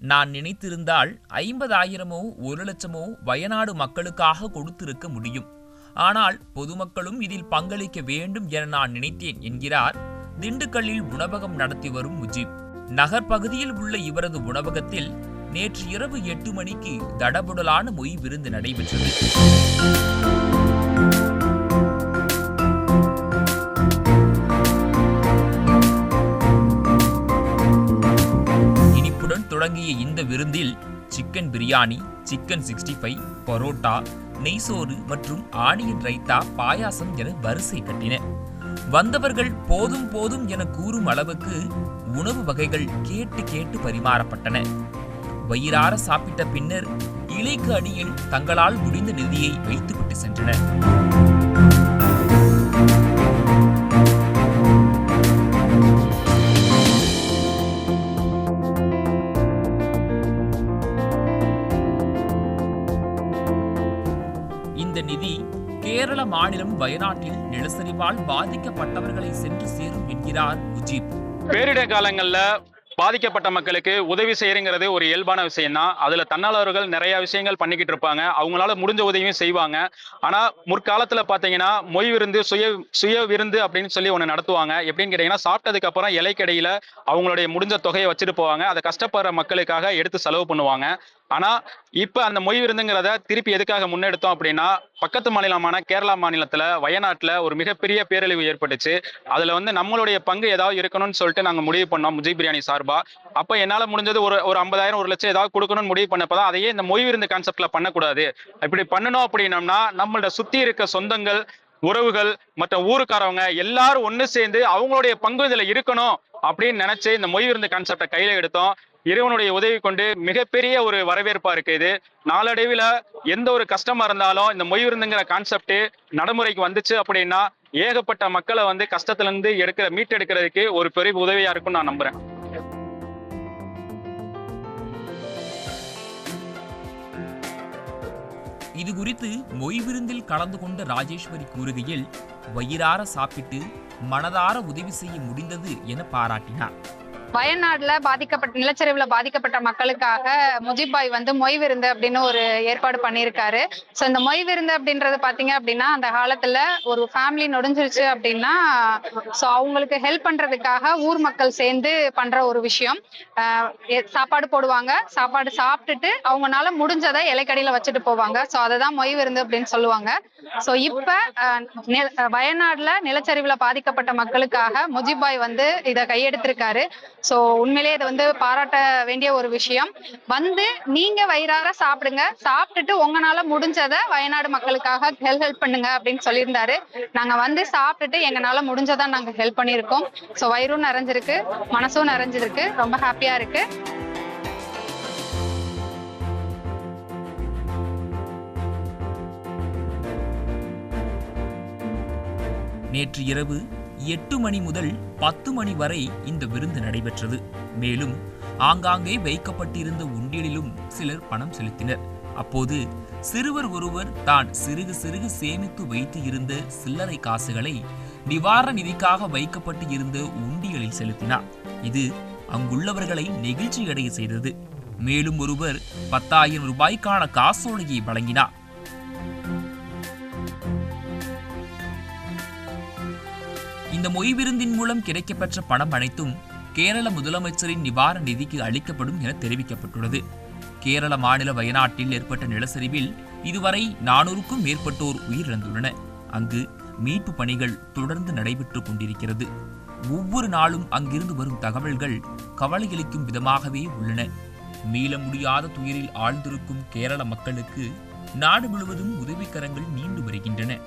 நான் நினைத்திருந்தால் ஐம்பதாயிரமோ ஒரு லட்சமோ வயநாடு மக்களுக்காக கொடுத்திருக்க முடியும். ஆனால் பொதுமக்களும் இதில் பங்களிக்க வேண்டும் என நான் நினைத்தேன் என்கிறார் திண்டுக்கல்லில் உணவகம் நடத்தி வரும் முஜீப். நகர்ப்பகுதியில் உள்ள இவரது உணவகத்தில் நேற்று இரவு எட்டு மணிக்கு தடபுடலான மொய் விருந்து நடைபெற்றது. அடங்கிய இந்த விருந்தில் chicken biryani chicken sixty five parotta நெய்சோறு மற்றும் ஆனியன் ரைத்தா பாயாசம் என வரிசை கட்டின. வந்தவர்கள் போதும் போதும் என கூறும் அளவுக்கு உணவு வகைகள் கேட்டு கேட்டு பரிமாறப்பட்டன. வயிறார சாப்பிட்ட பின்னர் இலைக்கு அடியில் தங்களால் முடிந்த நிதியை வைத்துவிட்டு சென்றனர். நிதி கேரள மாநிலம் வயநாட்டில் நிலச்சரிவால் பாதிக்கப்பட்டவர்களை சென்று சேரும் என்கிறார் முஜீப். பேரிடர் காலங்கள்ல பாதிக்கப்பட்ட மக்களுக்கு உதவி செய்யறங்கிறது ஒரு இயல்பான விஷயம் தான் அதுல தன்னாளர்கள் நிறைய விஷயங்கள் பண்ணிக்கிட்டு இருப்பாங்க. அவங்களால முடிஞ்ச உதவியும் செய்வாங்க. ஆனா முற்காலத்துல பாத்தீங்கன்னா மொய் விருந்து சுய சுய விருந்து அப்படின்னு சொல்லி ஒண்ணு நடத்துவாங்க. எப்படின்னு கேட்டீங்கன்னா சாப்பிட்டதுக்கு அப்புறம் இலைக்கடையில அவங்களுடைய முடிஞ்ச தொகையை வச்சுட்டு போவாங்க. அதை கஷ்டப்படுற மக்களுக்காக எடுத்து செலவு பண்ணுவாங்க. ஆனா இப்ப அந்த மொய் விருந்துங்கிறத திருப்பி எதுக்காக முன்னெடுத்தோம் அப்படின்னா பக்கத்து மாநிலமான கேரளா மாநிலத்துல வயநாட்டுல ஒரு மிகப்பெரிய பேரழிவு ஏற்பட்டுச்சு. அதுல வந்து நம்மளுடைய பங்கு ஏதாவது இருக்கணும்னு சொல்லிட்டு நாங்க முடிவு பண்ணோம் முஜி பிரியாணி சார்பா. அப்ப என்னால முடிஞ்சது ஒரு ஒரு ஐம்பதாயிரம் ஒரு லட்சம் ஏதாவது கொடுக்கணும்னு முடிவு பண்ணப்பதான் அதையே இந்த மொய் விருந்து கான்செப்ட்ல பண்ணக்கூடாது. இப்படி பண்ணணும் அப்படின்னம்னா நம்மளோட சுத்தி இருக்க சொந்தங்கள் உறவுகள் மற்ற ஊருக்காரவங்க எல்லாரும் ஒன்னு சேர்ந்து அவங்களுடைய பங்கு இதுல இருக்கணும் அப்படின்னு நினைச்சு இந்த மொய் விருந்து கான்செப்டை கையில எடுத்தோம். இறைவனுடைய உதவி கொண்டு மிகப்பெரிய ஒரு வரவேற்பா இருக்கு இது. நாளடைவில் எந்த ஒரு கஷ்டமா இருந்தாலும் இந்த மொய் விருந்துங்கிற கான்செப்ட் நடைமுறைக்கு வந்துச்சு அப்படின்னா ஏகப்பட்ட மக்களை வந்து கஷ்டத்துல இருந்து எடுக்கிற மீட்டெடுக்கிறதுக்கு ஒரு பெரிய உதவியா இருக்கும்னு நான் நம்புறேன். இது குறித்து மொய் விருந்தில் கலந்து கொண்ட ராஜேஸ்வரி கூறுகையில் வயிறார சாப்பிட்டு மனதார உதவி செய்ய முடிந்தது என பாராட்டினார். வயநாடுல பாதிக்கப்பட்ட நிலச்சரிவுல பாதிக்கப்பட்ட மக்களுக்காக முஜிபாய் வந்து மொய் விருந்து அப்படின்னு ஒரு ஏற்பாடு பண்ணியிருக்காரு. ஸோ இந்த மொய் விருந்து அப்படின்றது பாத்தீங்க அப்படின்னா அந்த காலத்துல ஒரு ஃபேமிலி நொடிஞ்சிருச்சு அப்படின்னா ஸோ அவங்களுக்கு ஹெல்ப் பண்றதுக்காக ஊர் மக்கள் சேர்ந்து பண்ற ஒரு விஷயம். ஆஹ் சாப்பாடு போடுவாங்க. சாப்பாடு சாப்பிட்டுட்டு அவங்கனால முடிஞ்சதை இலைக்கடியில வச்சுட்டு போவாங்க. ஸோ அததான் மொய் விருந்து அப்படின்னு சொல்லுவாங்க. ஸோ இப்ப ஆஹ் வயநாடுல நிலச்சரிவுல பாதிக்கப்பட்ட மக்களுக்காக முஜிபாய் வந்து இதை கையெடுத்திருக்காரு. ஸோ உண்மையிலேயே இது வந்து பாராட்ட வேண்டிய ஒரு விஷயம். வந்து நீங்க வயிறார சாப்பிடுங்க. சாப்பிட்டுட்டு உங்களால முடிஞ்சதை வயநாடு மக்களுக்காக ஹெல்ப் ஹெல்ப் பண்ணுங்க அப்படின்னு சொல்லியிருந்தாரு. நாங்க வந்து சாப்பிட்டுட்டு எங்களால முடிஞ்சதை நாங்க ஹெல்ப் பண்ணியிருக்கோம். ஸோ வயிறும் நிறைஞ்சிருக்கு மனசும் நிறைஞ்சிருக்கு. ரொம்ப ஹாப்பியா இருக்கு. நேற்று இரவு எட்டு மணி முதல் பத்து மணி வரை இந்த விருந்து நடைபெற்றது. மேலும் ஆங்காங்கே வைக்கப்பட்டிருந்த உண்டியலிலும் சிலர் பணம் செலுத்தினர். அப்போது சிறுவர் ஒருவர் தான் சிறுகு சிறுகு சேமித்து வைத்து இருந்த சில்லறை காசுகளை நிவாரண நிதிக்காக வைக்கப்பட்டு இருந்த உண்டியலில் செலுத்தினார். இது அங்குள்ளவர்களை நெகிழ்ச்சியடைய செய்தது. மேலும் ஒருவர் பத்தாயிரம் ரூபாய்க்கான காசோலையை வழங்கினார். இந்த மொய் விருந்தின் மூலம் கிடைக்கப்பெற்ற பணம் அனைத்தும் கேரள முதலமைச்சரின் நிவாரண நிதிக்கு அளிக்கப்படும் என தெரிவிக்கப்பட்டுள்ளது. கேரள மாநில வயநாட்டில் ஏற்பட்ட நிலச்சரிவில் இதுவரை நானூறுக்கும் மேற்பட்டோர் உயிரிழந்துள்ளனர். அங்கு மீட்பு பணிகள் தொடர்ந்து நடைபெற்று கொண்டிருக்கிறது. ஒவ்வொரு நாளும் அங்கிருந்து வரும் தகவல்கள் கவலையளிக்கும் விதமாகவே உள்ளன. மீள முடியாத துயரில் ஆழ்ந்திருக்கும் கேரள மக்களுக்கு நாடு முழுவதும் உதவிக்கரங்கள் நீண்டு வருகின்றன.